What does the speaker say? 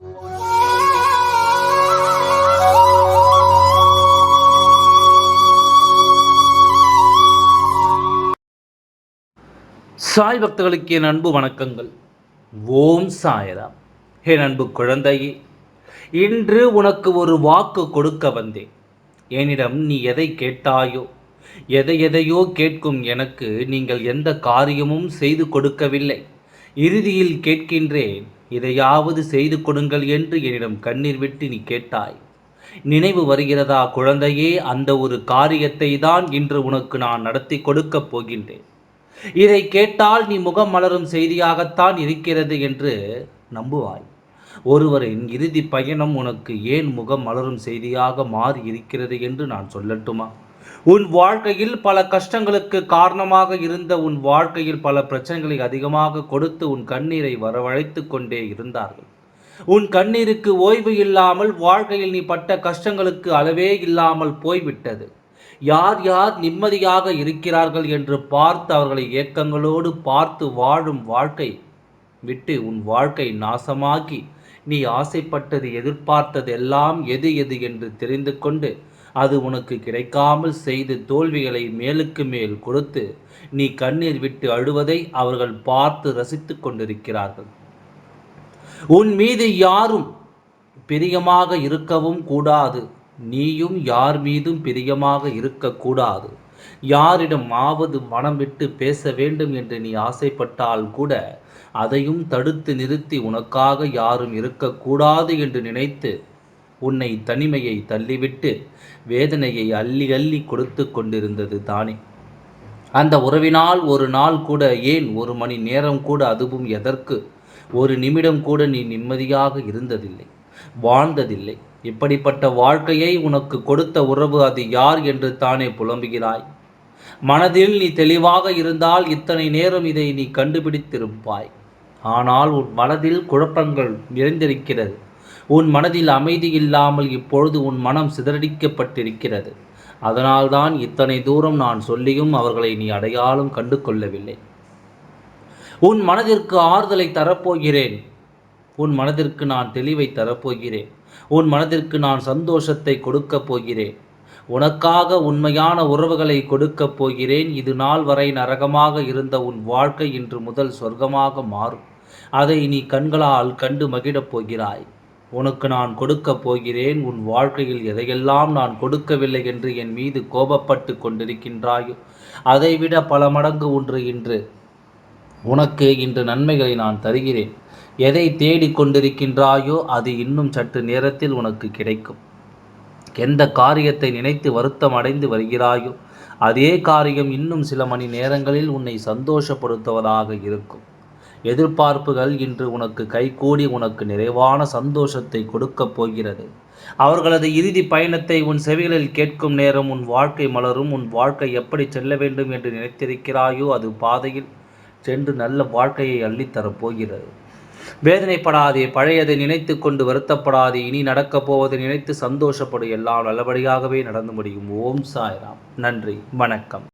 சாய் பக்தர்களுக்கு என் அன்பு வணக்கங்கள். ஓம் சாயராம். என் அன்பு குழந்தையே இன்று உனக்கு ஒரு வாக்கு கொடுக்க வந்தேன். என்னிடம் நீ எதை கேட்டாயோ எதை எதையோ கேட்கும் எனக்கு நீங்கள் எந்த காரியமும் செய்து கொடுக்கவில்லை. இறுதியில் கேட்கின்றேன் இதையாவது செய்து கொடுங்கள் என்று என்னிடம் கண்ணீர் விட்டு நீ கேட்டாய். நினைவு வருகிறதா குழந்தையே அந்த ஒரு காரியத்தை தான் இன்று உனக்கு நான் நடத்தி கொடுக்கப் போகின்றேன். இதை கேட்டால் நீ முகம் மலரும் செய்தியாகத்தான் இருக்கிறது என்று நம்புவாய். ஒருவரின் இறுதி பயணம் உனக்கு ஏன் முகம் மலரும் செய்தியாக மாறி இருக்கிறது என்று நான் சொல்லட்டுமா? உன் வாழ்க்கையில் பல கஷ்டங்களுக்கு காரணமாக இருந்த உன் வாழ்க்கையில் பல பிரச்சனைகளை அதிகமாக கொடுத்து உன் கண்ணீரை வரவழைத்து கொண்டே இருந்தார்கள். உன் கண்ணீருக்கு ஓய்வு இல்லாமல் வாழ்க்கையில் நீ பட்ட கஷ்டங்களுக்கு அளவே இல்லாமல் போய்விட்டது. யார் யார் நிம்மதியாக இருக்கிறார்கள் என்று பார்த்து அவர்களை ஏக்கங்களோடு பார்த்து வாழும் வாழ்க்கை விட்டு உன் வாழ்க்கை நாசமாக்கி நீ ஆசைப்பட்டது எதிர்பார்த்தது எல்லாம் எது எது என்று தெரிந்து கொண்டு அது உனக்கு கிடைக்காமல் செய்து தோல்விகளை மேலுக்கு மேல் கொடுத்து நீ கண்ணீர் விட்டு அழுவதை அவர்கள் பார்த்து ரசித்து கொண்டிருக்கிறார்கள். உன் மீது யாரும் பிரியமாக இருக்கவும் கூடாது. நீயும் யார் மீதும் பிரியமாக இருக்கக்கூடாது யாரிடம் ஆவது மனம் விட்டு பேச வேண்டும் என்று நீ ஆசைப்பட்டால் கூட அதையும் தடுத்து நிறுத்தி உனக்காக யாரும் இருக்கக்கூடாது என்று நினைத்து உன்னை தனிமையை தள்ளிவிட்டு வேதனையை அள்ளி அள்ளி கொடுத்து கொண்டிருந்தது தானே. அந்த உறவினால் ஒரு நாள் கூட ஏன் ஒரு மணி நேரம் கூட அதுவும் எதற்கு? ஒரு நிமிடம் கூட நீ நிம்மதியாக இருந்ததில்லை வாழ்ந்ததில்லை. இப்படிப்பட்ட வாழ்க்கையை உனக்கு கொடுத்த உறவு அது யார் என்று தானே புலம்புகிறாய்? மனதில் நீ தெளிவாக இருந்தால் இத்தனை நேரம் இதை நீ கண்டுபிடித்திருப்பாய். ஆனால் உன் மனதில் குழப்பங்கள் நிறைந்திருக்கிறது. உன் மனதில் அமைதி இல்லாமல் இப்பொழுது உன் மனம் சிதறடிக்கப்பட்டிருக்கிறது. அதனால்தான் இத்தனை தூரம் நான் சொல்லியும் அவர்களை நீ அடையாளம் கண்டு கொள்ளவில்லை உன் மனதிற்கு ஆறுதலை தரப்போகிறேன். உன் மனதிற்கு நான் தெளிவை தரப்போகிறேன். உன் மனதிற்கு நான் சந்தோஷத்தை கொடுக்கப் போகிறேன். உனக்காக உண்மையான உறவுகளை கொடுக்கப் போகிறேன். இது நாள் வரை நரகமாக இருந்த உன் வாழ்க்கை இன்று முதல் சொர்க்கமாக மாறும். அதை நீ கண்களால் கண்டு மகிழப் போகிறாய். உனக்கு நான் கொடுக்கப் போகிறேன் உன் வாழ்க்கையில் எதையெல்லாம் நான் கொடுக்கவில்லை என்று என் மீது கோபப்பட்டு கொண்டிருக்கின்றாயோ அதைவிட பல மடங்கு ஒன்று இன்று. உனக்கு இன்று நன்மைகளை நான் தருகிறேன். எதை தேடிக் கொண்டிருக்கின்றாயோ அது இன்னும் சற்று நேரத்தில் உனக்கு கிடைக்கும். எந்த காரியத்தை நினைத்து வருத்தம் அடைந்து வருகிறாயோ அதே காரியம் இன்னும் சில மணி நேரங்களில் உன்னை சந்தோஷப்படுத்துவதாக இருக்கும். எதிர்பார்ப்புகள் இன்று உனக்கு கைகூடி உனக்கு நிறைவான சந்தோஷத்தை கொடுக்கப் போகிறது. அவர்களது இறுதி பயணத்தை உன் செவிகளில் கேட்கும் நேரம் உன் வாழ்க்கை மலரும் உன் வாழ்க்கை எப்படி செல்ல வேண்டும் என்று நினைத்திருக்கிறாயோ அது பாதையில் சென்று நல்ல வாழ்க்கையை அள்ளித்தரப் போகிறது வேதனைப்படாதே பழையதை நினைத்து கொண்டு வருத்தப்படாதே இனி நடக்கப் போவதை நினைத்து சந்தோஷப்படும் எல்லாம் நல்லபடியாகவே நடந்து முடியும். ஓம் சாய்ராம். நன்றி வணக்கம்.